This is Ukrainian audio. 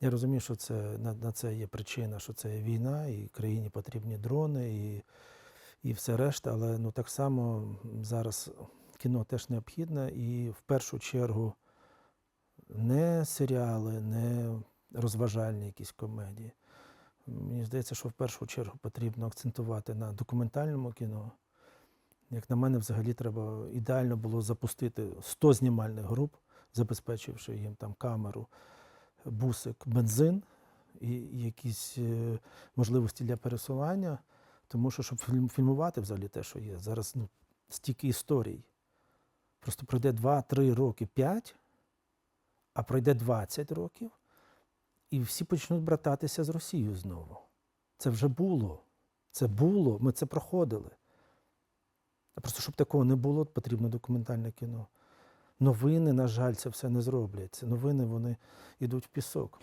Я розумію, що це на, на це є причина, що це війна, і країні потрібні дрони, і, і все решта. Але ну так само зараз кіно теж необхідне, і в першу чергу не серіали, не розважальні якісь комедії. Мені здається, що в першу чергу потрібно акцентувати на документальному кіно. Як на мене, взагалі треба ідеально було запустити 100 знімальних груп, забезпечивши їм там камеру, бусик, бензин і якісь е, можливості для пересування. Тому що, щоб фільмувати взагалі те, що є, зараз ну, стільки історій. Просто пройде 2-3 роки, 5, а пройде 20 років, і всі почнуть брататися з Росією знову. Це вже було. Це було, ми це проходили. А просто щоб такого не було, потрібно документальне кіно. Новини, на жаль, це все не зроблять. Новини вони йдуть в пісок.